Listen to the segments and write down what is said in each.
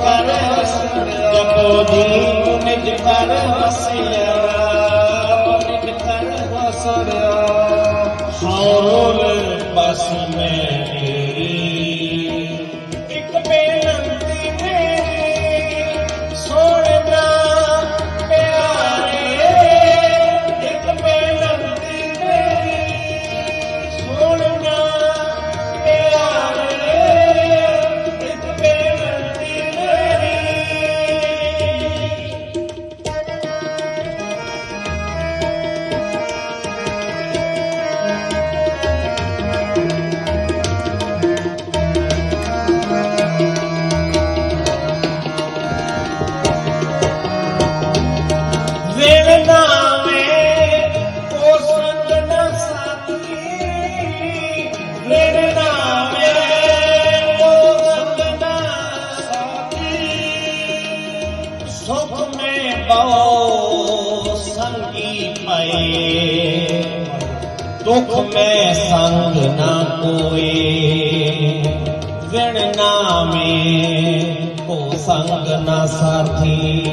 ਕਰ ਵਸਿਆ ਜਪੋ ਜੀ ਨਿਜ ਕਰ ਵਸਿਆ ਨਿਜ ਕਰ ਵਸਿਆ ਹੌਲ ਬਸ ਮੇਰੀ ਬਹੁ ਸੰਗੀ ਪਏ। ਦੁਖ ਮੈਂ ਸੰਗ ਨਾ ਕੋਏ। ਵਿਣ ਨਾਮੇ ਕੋ ਸੰਗ ਨਾ ਸਾਥੀ।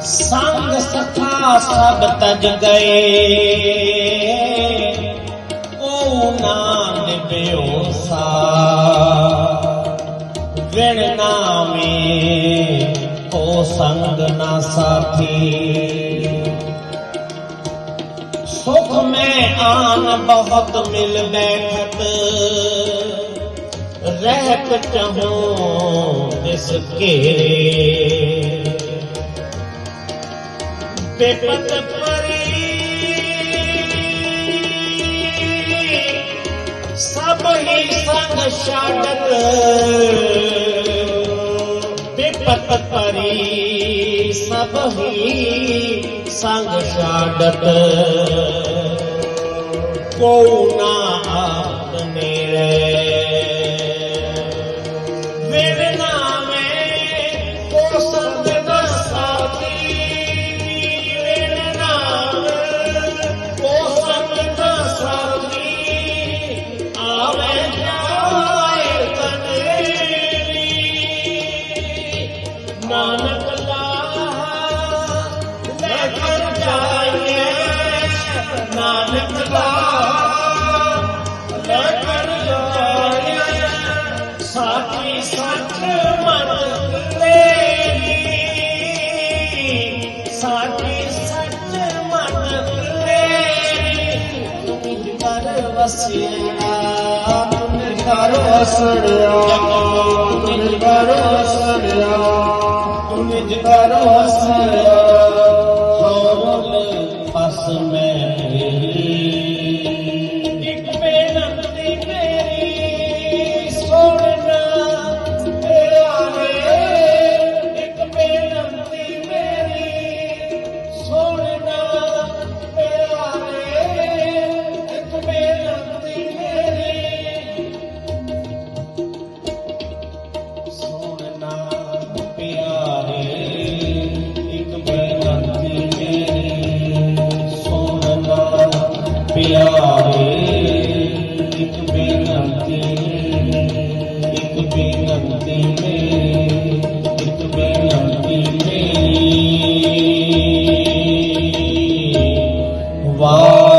ਸੰਗ ਸਖਾ ਸਭ ਤਜ ਗਏ। ਕੋ ਨਾ ਨਿਭਿਓ ਸਾ। ਵਿਣ ਨਾਮੇ ਸੰਗ ਨਾ ਸਾਥੀ। ਸੁਖ ਮੈਂ ਆਨ ਬਹੁਤ ਮਿਲ ਬੈਠਤ। ਰਹਿਤ ਚਾਹੂੰ ਇਸ ਘੇਰੇ। ਬੇਪਤ ਪਰੀ ਸਭ ਹੀ ਸੰਗ ਛਾੜਤ ਬੇਪਤ ਪਰੀ ਸਭ ਹੀ ਸੰਗ ਛਾੜਤ। ਕੋ ਨਾ ਆਪਨੇ ਵੇਲੇ ਨਾਨਕ ਲਾ ਲੈ ਕਰ ਜਾਣਿਆ ਸਾਚੀ ਸੱਚ ਮਨ ਤੇਰੀ ਸਾਚੀ ਸੱਚ ਮਨ ਤੇਰੀ ਤੁਝ ਕਰ ਵਸਿਆ ਤੁਝ ਕਰ ਵਸੜਿਆ ਤੁਝ ਕਰ ਵਸੜਿਆ ਤੁਝ ਕਰ Wow.